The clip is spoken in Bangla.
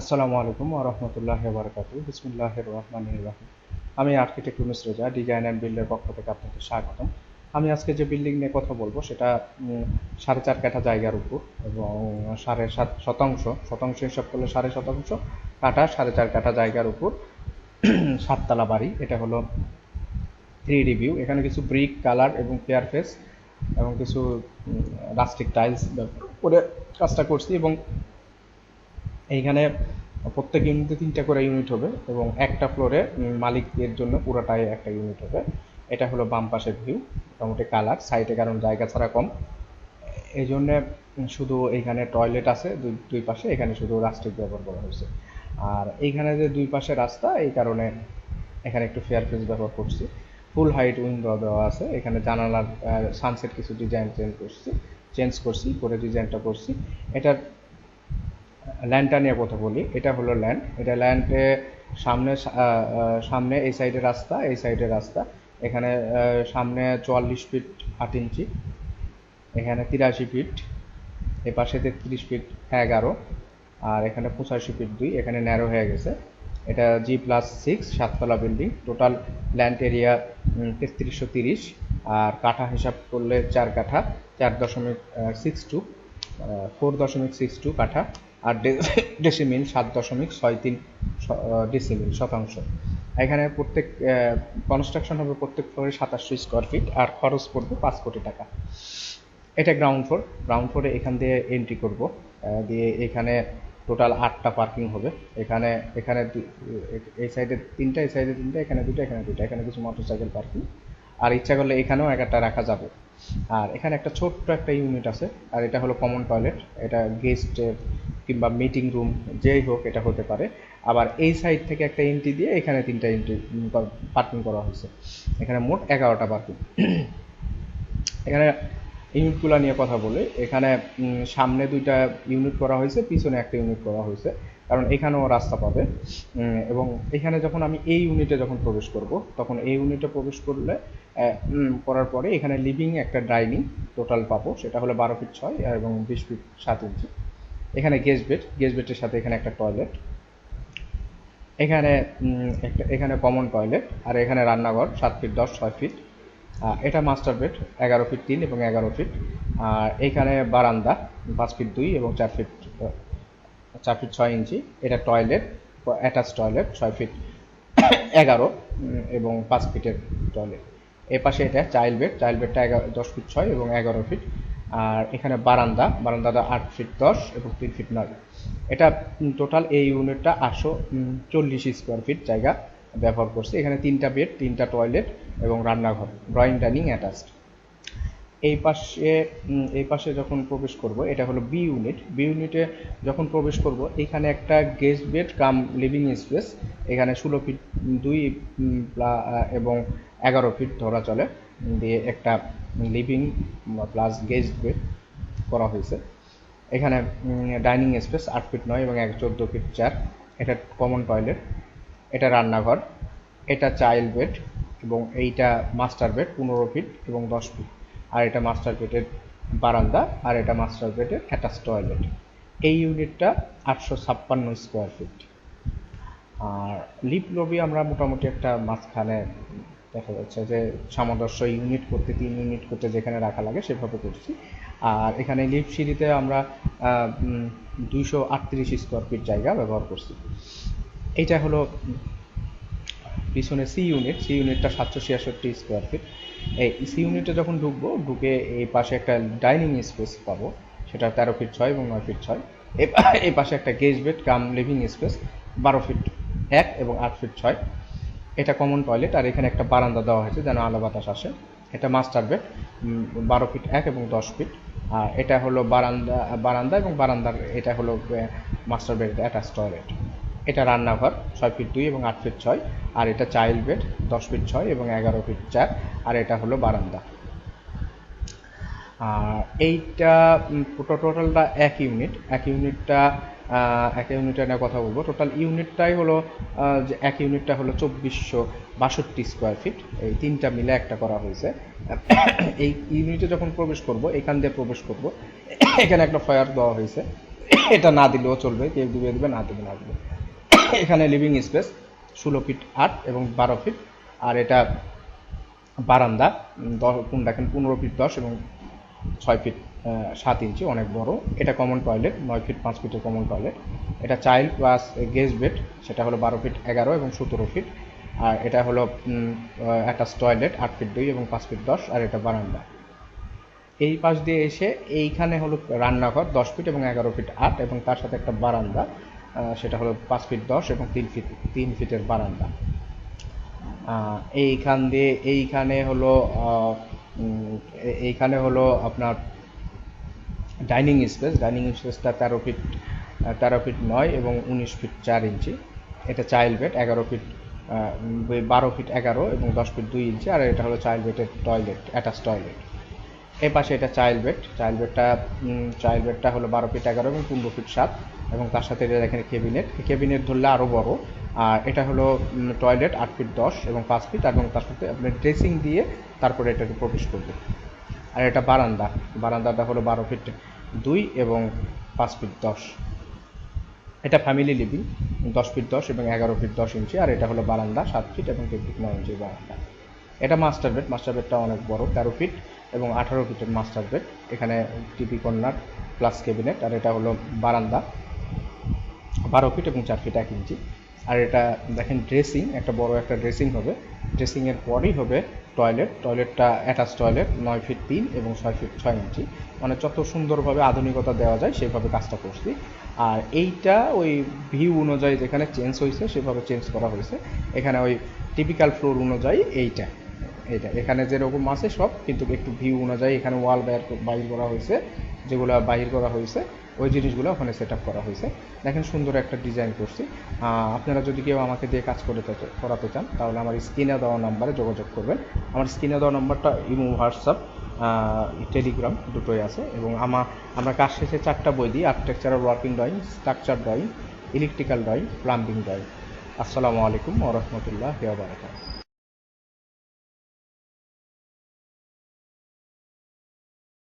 আসসালামু আলাইকুম রাহমাতুল্লাহি ওয়া বারাকাতুহু। বিসমিল্লাহির রহমানির রহিম। আমি architect Yunus Reza, design and বিল্ডের পক্ষ থেকে আপনাকে স্বাগতম। আমি আজকে যে বিল্ডিং নিয়ে কথা বলব, সেটা সাড়ে চার কাঠা জায়গার উপর এবং সাড়ে সাত শতাংশ শতাংশ হিসাব করলে সাড়ে শতাংশ কাঠা, সাড়ে চার কাঠা জায়গার উপর সাততলা বাড়ি। এটা হলো থ্রি রিভিউ এখানে কিছু ব্রিক কালার এবং পেয়ার ফেস এবং কিছু রাস্টিক টাইলস করে কাজটা করছি এবং এইখানে প্রত্যেক ইউনিটে তিনটা করে ইউনিট হবে এবং একটা ফ্লোরে মালিকের জন্য পুরোটাই একটা ইউনিট হবে। এটা হলো বাম পাশের ভিউ মোটামুটি কালার সাইডে কারণ জায়গা ছাড়া কম। এই জন্য শুধু এইখানে টয়লেট আছে, দুই দুই পাশে, এখানে শুধু রাস্টিক ব্যবহার করা হয়েছে। আর এইখানে যে দুই পাশে রাস্তা, এই কারণে এখানে একটু ফেয়ার ফেস ব্যবহার করছি। ফুল হাইট উইন্ডো দেওয়া আছে, এখানে জানালার সানসেট কিছু ডিজাইন চেঞ্জ করছি চেঞ্জ করছি, করে ডিজাইনটা করছি। এটার ল্যান্ডটা নিয়ে কথা বলি। এটা হলো ল্যান্ড। এটা ল্যান্ডে সামনে সামনে এই সাইডে রাস্তা, এই সাইডে রাস্তা। এখানে সামনে চুয়াল্লিশ ফিট আট ইঞ্চি। এখানে তিরাশি ফিট। এ পাশে তেত্রিশ ফিট এগারো। আর এখানে পঁচাশি ফিট দুই। এখানে ন্যারো হয়ে গেছে। এটা জি প্লাস সিক্স সাততলা বিল্ডিং টোটাল ল্যান্ড এরিয়া তেত্রিশশো তিরিশ। আর কাঠা হিসাব করলে চার কাঠা, চার দশমিক সিক্স টু ফোর দশমিক সিক্স টু কাঠা। আর ডেসিমিল সাত দশমিক ছয় তিন ডেসিমিল শতাংশ। এখানে প্রত্যেক কনস্ট্রাকশন হবে প্রত্যেক ফ্লোরে সাতাশশো স্কোয়ার ফিট আর খরচ পড়বে পাঁচ কোটি টাকা। এটা গ্রাউন্ড ফ্লোর গ্রাউন্ড ফ্লোরে এখান দিয়ে এন্ট্রি করব। দিয়ে এখানে টোটাল আটটা পার্কিং হবে। এখানে এখানে এই সাইডে তিনটা, এই সাইডে তিনটা, এখানে দুটো এখানে দুটো এখানে কিছু মোটরসাইকেল পার্কিং আর ইচ্ছা করলে এখানেও একটা রাখা যাবে। আর এখানে একটা ছোট্ট একটা ইউনিট আছে, আর এটা হলো কমন টয়লেট এটা গেস্ট কিংবা মিটিং রুম যেই হোক এটা হতে পারে। আবার এই সাইড থেকে একটা এন্ট্রি দিয়ে এখানে তিনটা এন্ট্রি পার্কিং করা হয়েছে। এখানে মোট এগারোটা পার্কিং এখানে ইউনিটগুলো নিয়ে কথা বলি। এখানে সামনে দুইটা ইউনিট করা হয়েছে, পিছনে একটা ইউনিট করা হয়েছে। কারণ এখানেও রাস্তা পাবে। এবং এখানে যখন আমি এই ইউনিটে যখন প্রবেশ করব, তখন এই ইউনিটে প্রবেশ করলে করার পরে এখানে লিভিং একটা ডাইনিং টোটাল পাবো। সেটা হলো বারো ফিট ছয় এবং বিশ ফিট সাত ইঞ্চি এখানে গেস্ট বেড গেস্ট বেডের সাথে এখানে একটা টয়লেট এখানে একটা, এখানে কমন টয়লেট আর এখানে রান্নাঘর, সাত ফিট দশ, ছয় ফিট এটা মাস্টার বেড এগারো ফিট তিন এবং এগারো ফিট আর এখানে বারান্দা, পাঁচ ফিট দুই এবং চার ফিট চার ফিট ছয় ইঞ্চি। এটা টয়লেট অ্যাটাচ টয়লেট ছয় ফিট এগারো এবং পাঁচ ফিটের টয়লেট এ পাশে এটা চাইল্ড বেড চাইল্ড বেডটা এগারো, দশ ফিট ছয় এবং এগারো ফিট আর এখানে বারান্দা, বারান্দাটা আট ফিট দশ এবং তিন ফিট নয়। এটা টোটাল এই ইউনিটটা আটশো চল্লিশ স্কোয়ার ফিট জায়গা ব্যবহার করছে। এখানে তিনটা বেড তিনটা টয়লেট এবং রান্নাঘর ড্রয়িং ডাইনিং অ্যাটাচড এই পাশে এই পাশে যখন প্রবেশ করব, এটা হলো বি ইউনিট বি ইউনিটে যখন প্রবেশ করব, এখানে একটা guest bed cum living space এখানে ষোলো ফিট দুই এবং এগারো ফিট ধরা চলে, দিয়ে একটা লিভিং প্লাস গেস্ট বেড করা হয়েছে। এখানে ডাইনিং স্পেস আট ফিট নয় এবং এক চোদ্দ ফিট চার, এটা কমন টয়লেট এটা রান্নাঘর, এটা চাইল্ড বেড এবং এইটা মাস্টার বেড পনেরো ফিট এবং দশ ফিট আর এটা মাস্টার বেডের বারান্দা, আর এটা মাস্টার বেডের অ্যাটাচ টয়লেট এই ইউনিটটা আটশো ছাপ্পান্ন স্কোয়ার ফিট আর লিপ লবি আমরা মোটামুটি একটা মাঝখানে দেখা যাচ্ছে যে সামঞ্জস্য ইউনিট করতে, তিন ইউনিট করতে যেখানে রাখা লাগে সেভাবে করছি। আর এখানে লিপ সিঁড়িতে আমরা দুইশো আটত্রিশ স্কোয়ার ফিট জায়গা ব্যবহার করছি। এইটা হলো পিছনে সি ইউনিট সি ইউনিটটা সাতশো ছিয়াষট্টি স্কোয়ার ফিট এই সি ইউনিটে যখন ঢুকবো, ঢুকে এই পাশে একটা ডাইনিং স্পেস পাবো। সেটা তেরো ফিট ছয় এবং নয় ফিট ছয়। এই পাশে একটা guest bed cum living space বারো ফিট এক এবং আট ফিট ছয়। এটা কমন টয়লেট আর এখানে একটা বারান্দা দেওয়া হয়েছে যেন আলো বাতাস আসে। এটা মাস্টার বেড বারো ফিট এক এবং দশ ফিট আর এটা হলো বারান্দা বারান্দা এবং বারান্দার, এটা হলো মাস্টার বেড অ্যাটাচ টয়লেট এটা রান্নাঘর, ছয় ফিট দুই এবং আট ফিট ছয়। আর এটা চাইল্ড বেড, দশ ফিট ছয় এবং এগারো ফিট চার। আর এটা হলো বারান্দা। আর এইটা টোটালটা এক ইউনিট। এক ইউনিটটা এক ইউনিটটা নিয়ে কথা বলব। টোটাল ইউনিটটাই হলো যে এক ইউনিটটা হলো চব্বিশশো বাষট্টি স্কোয়ার ফিট এই তিনটা মিলে একটা করা হয়েছে। এই ইউনিটে যখন প্রবেশ করব, এখান দিয়ে প্রবেশ করব, এখানে একটা ফায়ার দেওয়া হয়েছে। এটা না দিলেও চলবে। কেউ দিবে দিবে, না দিবে না দিবে এখানে লিভিং স্পেস ষোলো ফিট আট এবং বারো ফিট আর এটা বারান্দা দশ দেখেন, পনেরো ফিট দশ এবং ছয় ফিট সাত ইঞ্চি, অনেক বড়। এটা কমন টয়লেট নয় ফিট পাঁচ ফিটের কমন টয়লেট এটা চাইল্ড প্লাস গেস্ট বেড সেটা হলো বারো ফিট এগারো এবং সতেরো ফিট আর এটা হলো অ্যাটাচ টয়লেট আট ফিট দুই এবং পাঁচ ফিট দশ, আর এটা বারান্দা। এই পাশ দিয়ে এসে এইখানে হলো রান্নাঘর, দশ ফিট এবং এগারো ফিট আট এবং তার সাথে একটা বারান্দা। সেটা হলো পাঁচ ফিট দশ এবং তিন ফিট, তিন ফিটের বারান্দা। এইখান দিয়ে এইখানে হলো এইখানে হলো আপনার ডাইনিং স্পেস। ডাইনিং স্পেসটা তেরো ফিট তেরো ফিট নয় এবং উনিশ ফিট চার ইঞ্চি। এটা চাইল্ড বেড, এগারো ফিট বারো ফিট এগারো এবং দশ ফিট দুই ইঞ্চি। আর এটা হলো চাইল্ড বেডের টয়লেট, অ্যাটাচ টয়লেট। এই পাশে এটা চাইল্ড বেড। চাইল্ড বেডটা চাইল্ড বেডটা হলো বারো ফিট এগারো এবং পনেরো ফিট সাত। এবং তার সাথে দেখেন কেবিনেট কেবিনেট ধরলে আরও বড়। আর এটা হলো টয়লেট আট ফিট দশ এবং পাঁচ ফিট এবং তার সাথে আপনার ড্রেসিং দিয়ে তারপরে এটাকে প্রবেশ করবে। আর এটা বারান্দা। বারান্দাটা হলো বারো ফিট দুই এবং পাঁচ ফিট দশ। এটা ফ্যামিলি লিভিং দশ ফিট দশ এবং এগারো ফিট দশ ইঞ্চি আর এটা হলো বারান্দা, সাত ফিট এবং তিন ফিট নয় ইঞ্চি বারান্দা। এটা মাস্টার বেড মাস্টার বেডটা অনেক বড়, তেরো ফিট এবং আঠারো ফিটের মাস্টার বেড এখানে টিভি কর্নার প্লাস ক্যাবিনেট আর এটা হলো বারান্দা। বারো ফিট এবং চার ফিট এক ইঞ্চি। আর এটা দেখেন ড্রেসিং একটা বড় একটা ড্রেসিং হবে। ড্রেসিংয়ের পরেই হবে টয়লেট টয়লেটটা অ্যাটাচ টয়লেট নয় ফিট তিন এবং ছয় ফিট ছয় ইঞ্চি। মানে যত সুন্দরভাবে আধুনিকতা দেওয়া যায়, সেভাবে কাজটা করছি। আর এইটা ওই ভিউ অনুযায়ী যেখানে চেঞ্জ হয়েছে, সেভাবে চেঞ্জ করা হয়েছে। এখানে ওই টিপিক্যাল ফ্লোর অনুযায়ী এইটা। এটা এখানে যেরকম আছে সব, কিন্তু একটু ভিউ অনুযায়ী এখানে ওয়াল বাইর বাইর করা হয়েছে। যেগুলো বাহির করা হয়েছে, ওই জিনিসগুলো ওখানে সেট করা হয়েছে। দেখেন সুন্দর একটা ডিজাইন করছি। আপনারা যদি কেউ আমাকে দিয়ে কাজ করে দিতে- করাতে চান, তাহলে আমার স্ক্রিনে দেওয়া নাম্বারে যোগাযোগ করবেন। আমার স্ক্রিনে দেওয়া নাম্বারটা ইমো হোয়াটসঅ্যাপ টেলিগ্রাম দুটোই আছে এবং আমার আমরা কাজ শেষে চারটা বই দিই architectural working drawing structure drawing electrical drawing plumbing drawing আসসালামু আলাইকুম ওরহমতুল্লাহ বারাকাতুহু।